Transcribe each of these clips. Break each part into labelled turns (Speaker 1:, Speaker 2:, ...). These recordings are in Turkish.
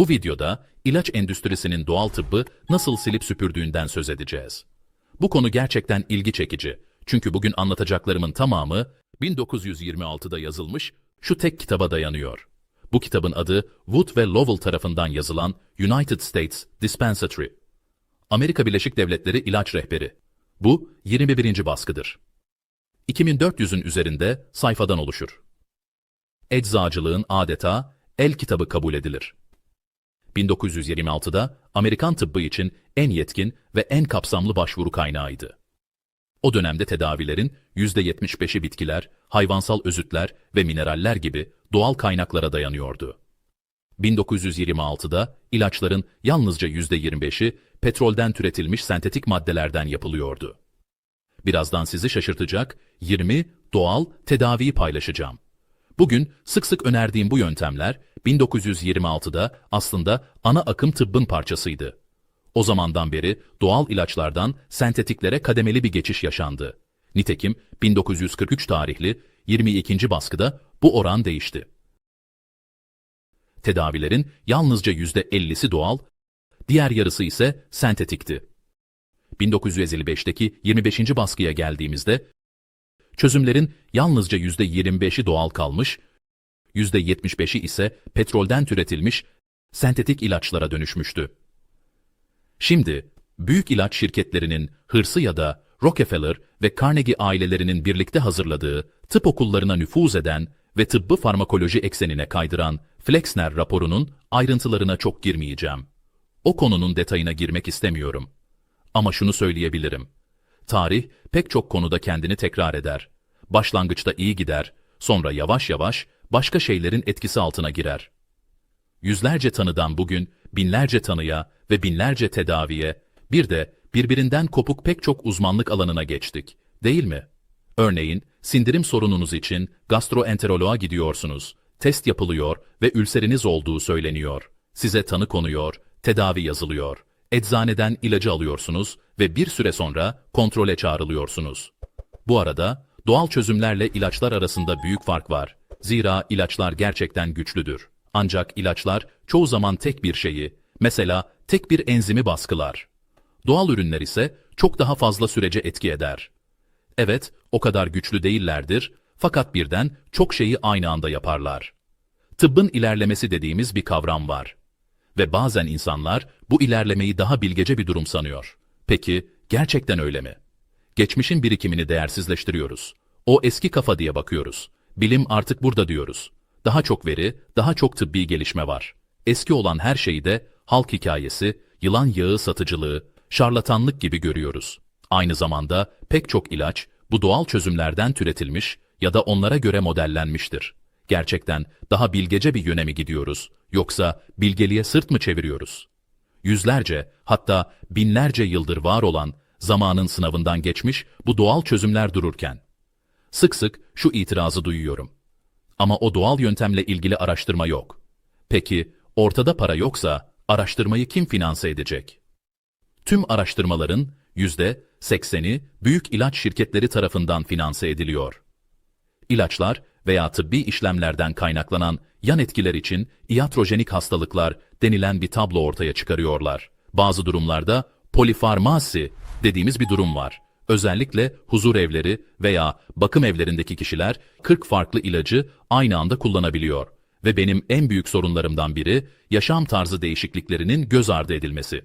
Speaker 1: Bu videoda ilaç endüstrisinin doğal tıbbı nasıl silip süpürdüğünden söz edeceğiz. Bu konu gerçekten ilgi çekici. Çünkü bugün anlatacaklarımın tamamı 1926'da yazılmış şu tek kitaba dayanıyor. Bu kitabın adı Wood ve Lowell tarafından yazılan United States Dispensatory. Amerika Birleşik Devletleri İlaç Rehberi. Bu 21. baskıdır. 2400'ün üzerinde sayfadan oluşur. Eczacılığın adeta el kitabı kabul edilir. 1926'da Amerikan tıbbı için en yetkin ve en kapsamlı başvuru kaynağıydı. O dönemde tedavilerin %75'i bitkiler, hayvansal özütler ve mineraller gibi doğal kaynaklara dayanıyordu. 1926'da ilaçların yalnızca %25'i petrolden türetilmiş sentetik maddelerden yapılıyordu. Birazdan sizi şaşırtacak 20 doğal tedaviyi paylaşacağım. Bugün sık sık önerdiğim bu yöntemler 1926'da aslında ana akım tıbbın parçasıydı. O zamandan beri doğal ilaçlardan sentetiklere kademeli bir geçiş yaşandı. Nitekim 1943 tarihli 22. baskıda bu oran değişti. Tedavilerin yalnızca %50'si doğal, diğer yarısı ise sentetikti. 1955'teki 25. baskıya geldiğimizde çözümlerin yalnızca %25'i doğal kalmış, %75'i ise petrolden türetilmiş sentetik ilaçlara dönüşmüştü. Şimdi büyük ilaç şirketlerinin hırsı ya da Rockefeller ve Carnegie ailelerinin birlikte hazırladığı tıp okullarına nüfuz eden ve tıbbı farmakoloji eksenine kaydıran Flexner raporunun ayrıntılarına çok girmeyeceğim. O konunun detayına girmek istemiyorum. Ama şunu söyleyebilirim. Tarih pek çok konuda kendini tekrar eder. Başlangıçta iyi gider, sonra yavaş yavaş başka şeylerin etkisi altına girer. Yüzlerce tanıdan bugün binlerce tanıya ve binlerce tedaviye, bir de birbirinden kopuk pek çok uzmanlık alanına geçtik, değil mi? Örneğin, sindirim sorununuz için gastroenteroloğa gidiyorsunuz, test yapılıyor ve ülseriniz olduğu söyleniyor. Size tanı konuyor, tedavi yazılıyor. Eczaneden ilacı alıyorsunuz ve bir süre sonra kontrole çağrılıyorsunuz. Bu arada doğal çözümlerle ilaçlar arasında büyük fark var. Zira ilaçlar gerçekten güçlüdür. Ancak ilaçlar çoğu zaman tek bir şeyi, mesela tek bir enzimi baskılar. Doğal ürünler ise çok daha fazla sürece etki eder. Evet, o kadar güçlü değillerdir fakat birden çok şeyi aynı anda yaparlar. Tıbbın ilerlemesi dediğimiz bir kavram var. Ve bazen insanlar bu ilerlemeyi daha bilgece bir durum sanıyor. Peki, gerçekten öyle mi? Geçmişin birikimini değersizleştiriyoruz. O eski kafa diye bakıyoruz. Bilim artık burada diyoruz. Daha çok veri, daha çok tıbbi gelişme var. Eski olan her şeyi de halk hikayesi, yılan yağı satıcılığı, şarlatanlık gibi görüyoruz. Aynı zamanda pek çok ilaç bu doğal çözümlerden türetilmiş ya da onlara göre modellenmiştir. Gerçekten daha bilgece bir yöne mi gidiyoruz yoksa bilgeliğe sırt mı çeviriyoruz? Yüzlerce hatta binlerce yıldır var olan zamanın sınavından geçmiş bu doğal çözümler dururken sık sık şu itirazı duyuyorum. Ama o doğal yöntemle ilgili araştırma yok. Peki ortada para yoksa araştırmayı kim finanse edecek? Tüm araştırmaların yüzde sekseni büyük ilaç şirketleri tarafından finanse ediliyor. İlaçlar veya tıbbi işlemlerden kaynaklanan yan etkiler için iatrojenik hastalıklar denilen bir tablo ortaya çıkarıyorlar. Bazı durumlarda polifarmasi dediğimiz bir durum var. Özellikle huzur evleri veya bakım evlerindeki kişiler 40 farklı ilacı aynı anda kullanabiliyor. Ve benim en büyük sorunlarımdan biri yaşam tarzı değişikliklerinin göz ardı edilmesi.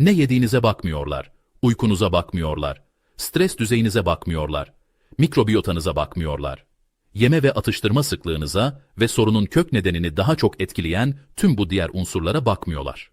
Speaker 1: Ne yediğinize bakmıyorlar, uykunuza bakmıyorlar, stres düzeyinize bakmıyorlar, mikrobiyotanıza bakmıyorlar. Yeme ve atıştırma sıklığınıza ve sorunun kök nedenini daha çok etkileyen tüm bu diğer unsurlara bakmıyorlar.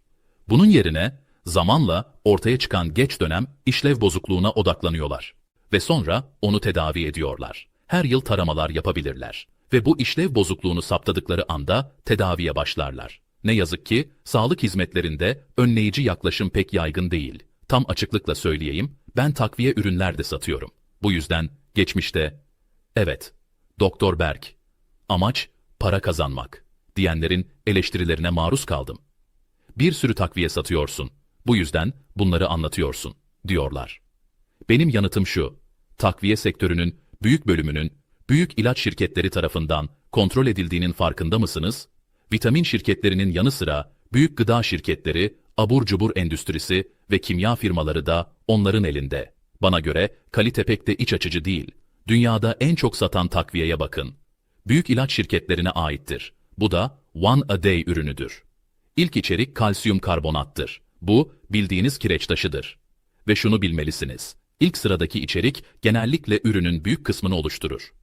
Speaker 1: Bunun yerine zamanla ortaya çıkan geç dönem işlev bozukluğuna odaklanıyorlar ve sonra onu tedavi ediyorlar. Her yıl taramalar yapabilirler ve bu işlev bozukluğunu saptadıkları anda tedaviye başlarlar. Ne yazık ki sağlık hizmetlerinde önleyici yaklaşım pek yaygın değil. Tam açıklıkla söyleyeyim, ben takviye ürünler de satıyorum. Bu yüzden geçmişte, evet, Doktor Berk, amaç para kazanmak diyenlerin eleştirilerine maruz kaldım. Bir sürü takviye satıyorsun, bu yüzden bunları anlatıyorsun, diyorlar. Benim yanıtım şu, takviye sektörünün büyük bölümünün büyük ilaç şirketleri tarafından kontrol edildiğinin farkında mısınız? Vitamin şirketlerinin yanı sıra Büyük gıda şirketleri, abur cubur endüstrisi ve kimya firmaları da onların elinde. Bana göre kalite pek de iç açıcı değil. Dünyada en çok satan takviyeye bakın. Büyük ilaç şirketlerine aittir. Bu da One A Day ürünüdür. İlk içerik kalsiyum karbonattır. Bu bildiğiniz kireç taşıdır. Ve şunu bilmelisiniz. İlk sıradaki içerik genellikle ürünün büyük kısmını oluşturur.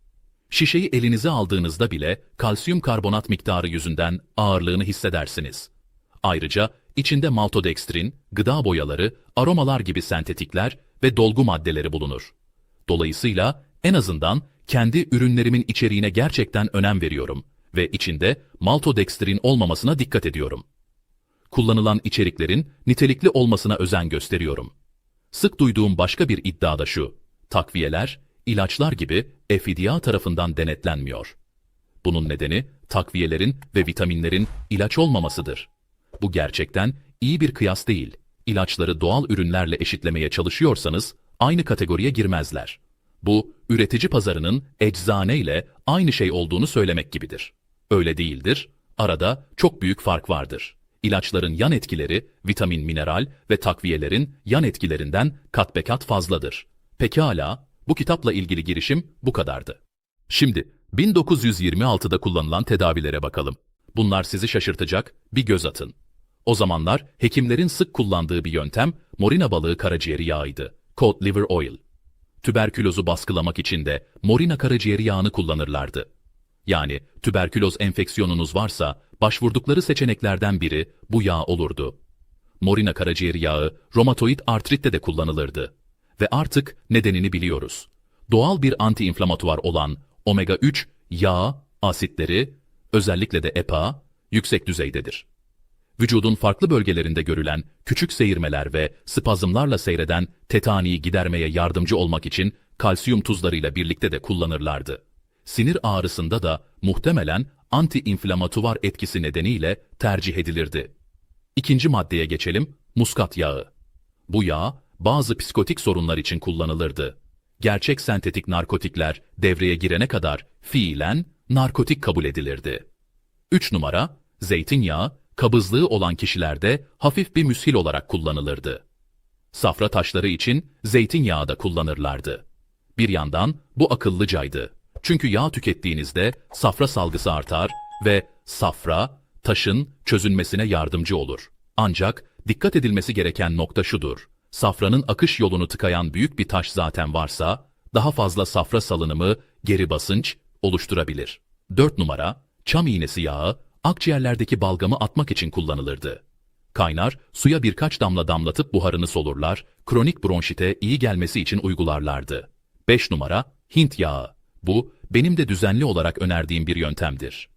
Speaker 1: Şişeyi elinize aldığınızda bile kalsiyum karbonat miktarı yüzünden ağırlığını hissedersiniz. Ayrıca içinde maltodekstrin, gıda boyaları, aromalar gibi sentetikler ve dolgu maddeleri bulunur. Dolayısıyla en azından kendi ürünlerimin içeriğine gerçekten önem veriyorum ve içinde maltodekstrin olmamasına dikkat ediyorum. Kullanılan içeriklerin nitelikli olmasına özen gösteriyorum. Sık duyduğum başka bir iddia da şu. Takviyeler, ilaçlar gibi FDA tarafından denetlenmiyor. Bunun nedeni takviyelerin ve vitaminlerin ilaç olmamasıdır. Bu gerçekten iyi bir kıyas değil. İlaçları doğal ürünlerle eşitlemeye çalışıyorsanız aynı kategoriye girmezler. Bu, üretici pazarının eczane ile aynı şey olduğunu söylemek gibidir. Öyle değildir. Arada çok büyük fark vardır. İlaçların yan etkileri, vitamin, mineral ve takviyelerin yan etkilerinden kat be kat fazladır. Pekala, bu kitapla ilgili girişim bu kadardı. Şimdi 1926'da kullanılan tedavilere bakalım. Bunlar sizi şaşırtacak, bir göz atın. O zamanlar hekimlerin sık kullandığı bir yöntem morina balığı karaciğeri yağıydı. Cod liver oil. Tüberkülozu baskılamak için de morina karaciğeri yağını kullanırlardı. Yani tüberküloz enfeksiyonunuz varsa başvurdukları seçeneklerden biri bu yağ olurdu. Morina karaciğeri yağı romatoid artritte de kullanılırdı. Ve artık nedenini biliyoruz. Doğal bir antiinflamatuar olan omega-3 yağ asitleri, özellikle de EPA, yüksek düzeydedir. Vücudun farklı bölgelerinde görülen küçük seyirmeler ve spazmlarla seyreden tetaniyi gidermeye yardımcı olmak için kalsiyum tuzlarıyla birlikte de kullanırlardı. Sinir ağrısında da muhtemelen antiinflamatuvar etkisi nedeniyle tercih edilirdi. İkinci maddeye geçelim, muskat yağı. Bu yağ bazı psikotik sorunlar için kullanılırdı. Gerçek sentetik narkotikler devreye girene kadar fiilen narkotik kabul edilirdi. 3 numara, zeytinyağı, kabızlığı olan kişilerde hafif bir müshil olarak kullanılırdı. Safra taşları için zeytinyağı da kullanırlardı. Bir yandan bu akıllıcaydı. Çünkü yağ tükettiğinizde safra salgısı artar ve safra, taşın çözünmesine yardımcı olur. Ancak dikkat edilmesi gereken nokta şudur. Safranın akış yolunu tıkayan büyük bir taş zaten varsa, daha fazla safra salınımı geri basınç oluşturabilir. 4 numara, çam iğnesi yağı, akciğerlerdeki balgamı atmak için kullanılırdı. Kaynar, suya birkaç damla damlatıp buharını solurlar, kronik bronşite iyi gelmesi için uygularlardı. 5 numara, Hint yağı. Bu, benim de düzenli olarak önerdiğim bir yöntemdir.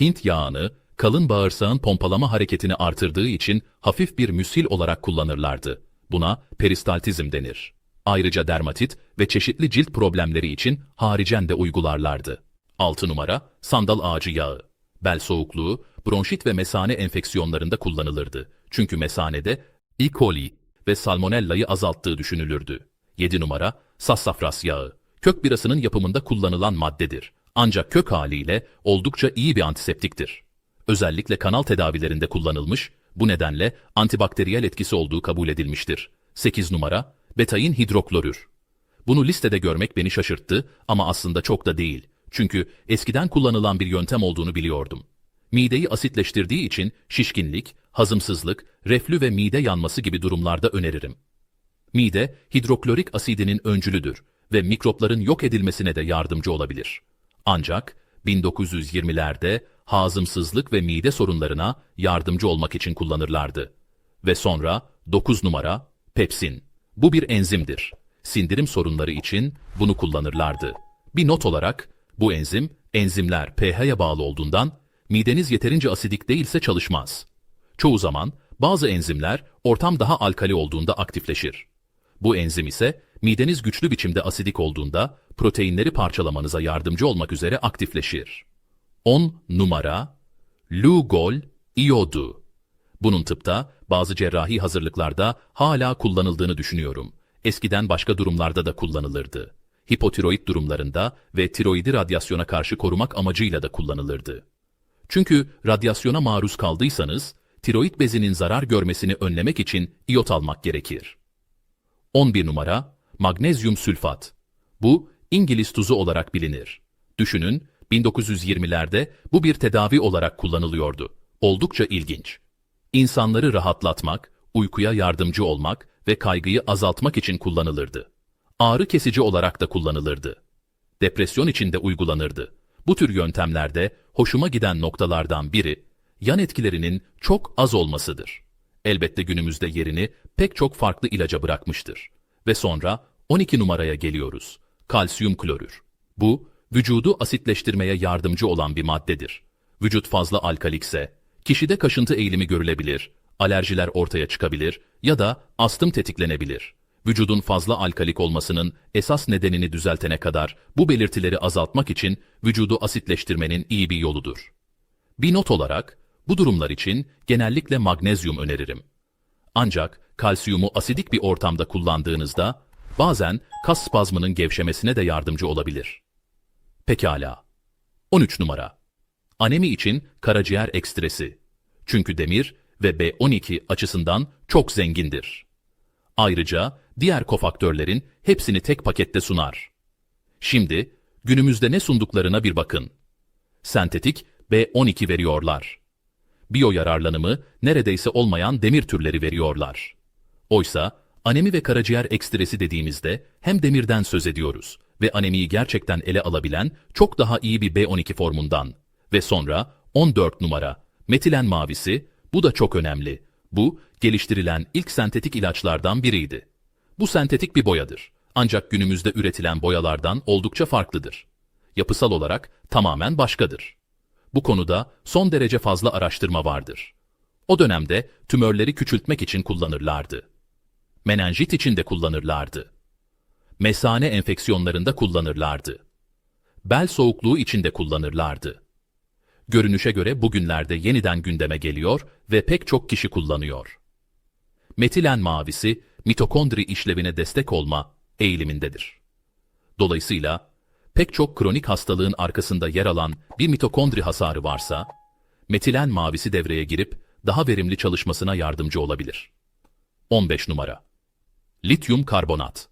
Speaker 1: Hint yağını, kalın bağırsağın pompalama hareketini artırdığı için hafif bir müsil olarak kullanırlardı. Buna peristaltizm denir. Ayrıca dermatit ve çeşitli cilt problemleri için haricen de uygularlardı. 6 numara, sandal ağacı yağı. Bel soğukluğu, bronşit ve mesane enfeksiyonlarında kullanılırdı. Çünkü mesanede E. coli ve salmonellayı azalttığı düşünülürdü. 7 numara, sassafras yağı. Kök birasının yapımında kullanılan maddedir. Ancak kök haliyle oldukça iyi bir antiseptiktir. Özellikle kanal tedavilerinde kullanılmış, bu nedenle antibakteriyel etkisi olduğu kabul edilmiştir. 8 numara, betayin hidroklorür. Bunu listede görmek beni şaşırttı ama aslında çok da değil. Çünkü eskiden kullanılan bir yöntem olduğunu biliyordum. Mideyi asitleştirdiği için şişkinlik, hazımsızlık, reflü ve mide yanması gibi durumlarda öneririm. Mide, hidroklorik asidinin öncülüdür ve mikropların yok edilmesine de yardımcı olabilir. Ancak 1920'lerde hazımsızlık ve mide sorunlarına yardımcı olmak için kullanırlardı. Ve sonra 9 numara pepsin. Bu bir enzimdir. Sindirim sorunları için bunu kullanırlardı. Bir not olarak bu enzim enzimler pH'ye bağlı olduğundan mideniz yeterince asidik değilse çalışmaz. Çoğu zaman bazı enzimler ortam daha alkali olduğunda aktifleşir. Bu enzim ise mideniz güçlü biçimde asidik olduğunda proteinleri parçalamanıza yardımcı olmak üzere aktifleşir. 10 numara Lugol iyodu. Bunun tıpta bazı cerrahi hazırlıklarda hala kullanıldığını düşünüyorum. Eskiden başka durumlarda da kullanılırdı. Hipotiroid durumlarında ve tiroidi radyasyona karşı korumak amacıyla da kullanılırdı. Çünkü radyasyona maruz kaldıysanız tiroid bezinin zarar görmesini önlemek için iyot almak gerekir. 11 numara magnezyum sülfat. Bu İngiliz tuzu olarak bilinir. Düşünün 1920'lerde bu bir tedavi olarak kullanılıyordu. Oldukça ilginç. İnsanları rahatlatmak, uykuya yardımcı olmak ve kaygıyı azaltmak için kullanılırdı. Ağrı kesici olarak da kullanılırdı. Depresyon için de uygulanırdı. Bu tür yöntemlerde hoşuma giden noktalardan biri, yan etkilerinin çok az olmasıdır. Elbette günümüzde yerini pek çok farklı ilaca bırakmıştır. Ve sonra 12 numaraya geliyoruz. Kalsiyum klorür. Bu, vücudu asitleştirmeye yardımcı olan bir maddedir. Vücut fazla alkalikse, kişide kaşıntı eğilimi görülebilir, alerjiler ortaya çıkabilir ya da astım tetiklenebilir. Vücudun fazla alkalik olmasının esas nedenini düzeltene kadar bu belirtileri azaltmak için vücudu asitleştirmenin iyi bir yoludur. Bir not olarak, bu durumlar için genellikle magnezyum öneririm. Ancak kalsiyumu asidik bir ortamda kullandığınızda bazen kas spazmının gevşemesine de yardımcı olabilir. Pekala. 13 numara. Anemi için karaciğer ekstresi. Çünkü demir ve B12 açısından çok zengindir. Ayrıca diğer kofaktörlerin hepsini tek pakette sunar. Şimdi günümüzde ne sunduklarına bir bakın. Sentetik B12 veriyorlar. Biyo yararlanımı neredeyse olmayan demir türleri veriyorlar. Oysa anemi ve karaciğer ekstresi dediğimizde hem demirden söz ediyoruz ve anemiyi gerçekten ele alabilen çok daha iyi bir B12 formundan. Ve sonra 14 numara metilen mavisi bu da çok önemli. Bu geliştirilen ilk sentetik ilaçlardan biriydi. Bu sentetik bir boyadır. Ancak günümüzde üretilen boyalardan oldukça farklıdır. Yapısal olarak tamamen başkadır. Bu konuda son derece fazla araştırma vardır. O dönemde tümörleri küçültmek için kullanırlardı. Menenjit için de kullanırlardı. Mesane enfeksiyonlarında kullanırlardı. Bel soğukluğu için de kullanırlardı. Görünüşe göre bugünlerde yeniden gündeme geliyor ve pek çok kişi kullanıyor. Metilen mavisi mitokondri işlevine destek olma eğilimindedir. Dolayısıyla pek çok kronik hastalığın arkasında yer alan bir mitokondri hasarı varsa, metilen mavisi devreye girip daha verimli çalışmasına yardımcı olabilir. 15 numara. Lityum karbonat.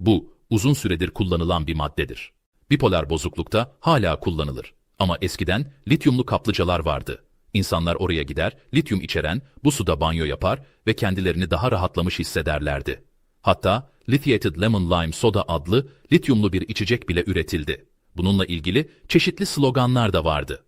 Speaker 1: Bu uzun süredir kullanılan bir maddedir. Bipolar bozuklukta hala kullanılır. Ama eskiden lityumlu kaplıcalar vardı. İnsanlar oraya gider, lityum içeren bu suda banyo yapar ve kendilerini daha rahatlamış hissederlerdi. Hatta Lithiated Lemon Lime Soda adlı lityumlu bir içecek bile üretildi. Bununla ilgili çeşitli sloganlar da vardı.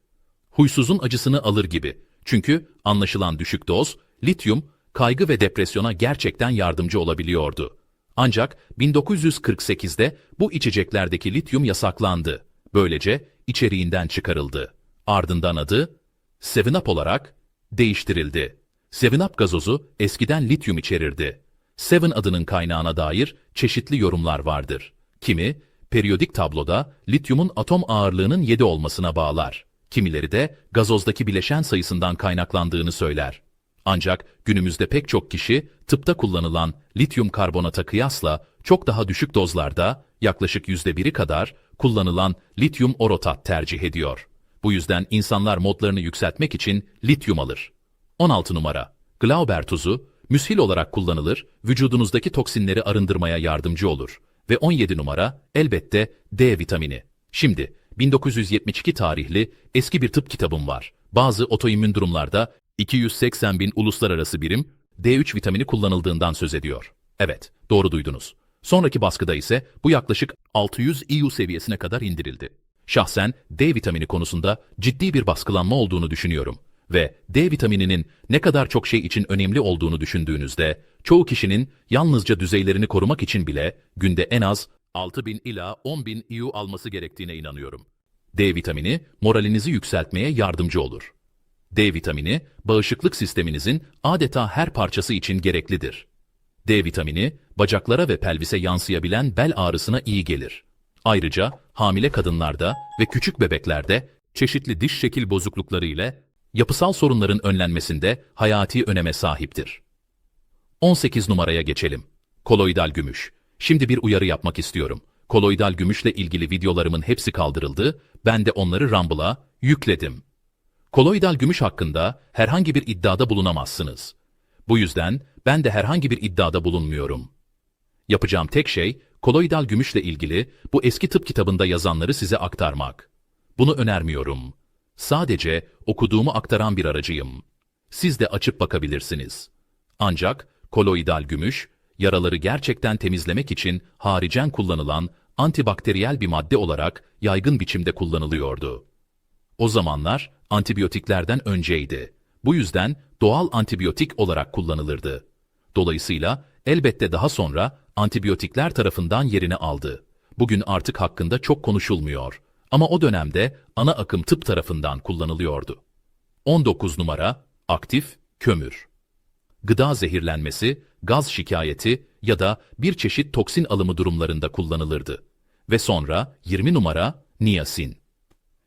Speaker 1: Huysuzun acısını alır gibi. Çünkü anlaşılan düşük doz, lityum, kaygı ve depresyona gerçekten yardımcı olabiliyordu. Ancak 1948'de bu içeceklerdeki lityum yasaklandı. Böylece içeriğinden çıkarıldı. Ardından adı 7-Up olarak değiştirildi. 7-Up gazozu eskiden lityum içerirdi. Seven adının kaynağına dair çeşitli yorumlar vardır. Kimi, periyodik tabloda lityumun atom ağırlığının 7 olmasına bağlar. Kimileri de gazozdaki bileşen sayısından kaynaklandığını söyler. Ancak günümüzde pek çok kişi tıpta kullanılan lityum karbonata kıyasla çok daha düşük dozlarda, yaklaşık %1'i kadar kullanılan lityum orotat tercih ediyor. Bu yüzden insanlar modlarını yükseltmek için lityum alır. 16 numara. Glauber tuzu, müshil olarak kullanılır, vücudunuzdaki toksinleri arındırmaya yardımcı olur. Ve 17 numara, elbette D vitamini. Şimdi, 1972 tarihli eski bir tıp kitabım var. Bazı otoimmün durumlarda 280 bin uluslararası birim D3 vitamini kullanıldığından söz ediyor. Evet, doğru duydunuz. Sonraki baskıda ise bu yaklaşık 600 EU seviyesine kadar indirildi. Şahsen D vitamini konusunda ciddi bir baskılanma olduğunu düşünüyorum ve D vitamininin ne kadar çok şey için önemli olduğunu düşündüğünüzde çoğu kişinin yalnızca düzeylerini korumak için bile günde en az 6000 ila 10000 EU alması gerektiğine inanıyorum. D vitamini moralinizi yükseltmeye yardımcı olur. D vitamini bağışıklık sisteminizin adeta her parçası için gereklidir. D vitamini bacaklara ve pelvise yansıyabilen bel ağrısına iyi gelir. Ayrıca hamile kadınlarda ve küçük bebeklerde çeşitli diş şekil bozuklukları ile yapısal sorunların önlenmesinde hayati öneme sahiptir. 18 numaraya geçelim. Koloidal gümüş. Şimdi bir uyarı yapmak istiyorum. Koloidal gümüşle ilgili videolarımın hepsi kaldırıldı, ben de onları Rumble'a yükledim. Koloidal gümüş hakkında herhangi bir iddiada bulunamazsınız. Bu yüzden ben de herhangi bir iddiada bulunmuyorum. Yapacağım tek şey, koloidal gümüşle ilgili bu eski tıp kitabında yazanları size aktarmak. Bunu önermiyorum. Sadece okuduğumu aktaran bir aracıyım. Siz de açıp bakabilirsiniz. Ancak koloidal gümüş, yaraları gerçekten temizlemek için haricen kullanılan antibakteriyel bir madde olarak yaygın biçimde kullanılıyordu. O zamanlar antibiyotiklerden önceydi. Bu yüzden doğal antibiyotik olarak kullanılırdı. Dolayısıyla elbette daha sonra antibiyotikler tarafından yerini aldı. Bugün artık hakkında çok konuşulmuyor. Ama o dönemde ana akım tıp tarafından kullanılıyordu. 19 numara aktif kömür. Gıda zehirlenmesi, gaz şikayeti ya da bir çeşit toksin alımı durumlarında kullanılırdı. Ve sonra 20 numara niyasin.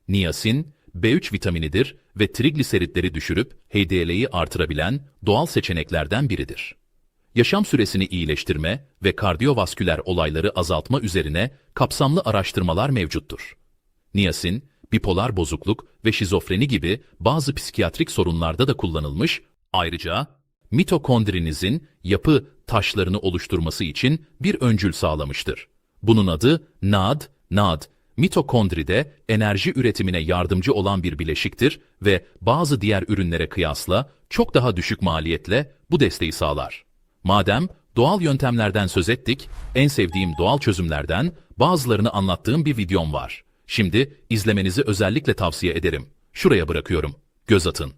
Speaker 1: Niyasin, B3 vitaminidir ve trigliseritleri düşürüp HDL'yi artırabilen doğal seçeneklerden biridir. Yaşam süresini iyileştirme ve kardiyovasküler olayları azaltma üzerine kapsamlı araştırmalar mevcuttur. Niyasin, bipolar bozukluk ve şizofreni gibi bazı psikiyatrik sorunlarda da kullanılmış, ayrıca mitokondrinizin yapı taşlarını oluşturması için bir öncül sağlamıştır. Bunun adı NAD, NAD, mitokondride enerji üretimine yardımcı olan bir bileşiktir ve bazı diğer ürünlere kıyasla çok daha düşük maliyetle bu desteği sağlar. Madem doğal yöntemlerden söz ettik, en sevdiğim doğal çözümlerden bazılarını anlattığım bir videom var. Şimdi izlemenizi özellikle tavsiye ederim. Şuraya bırakıyorum. Göz atın.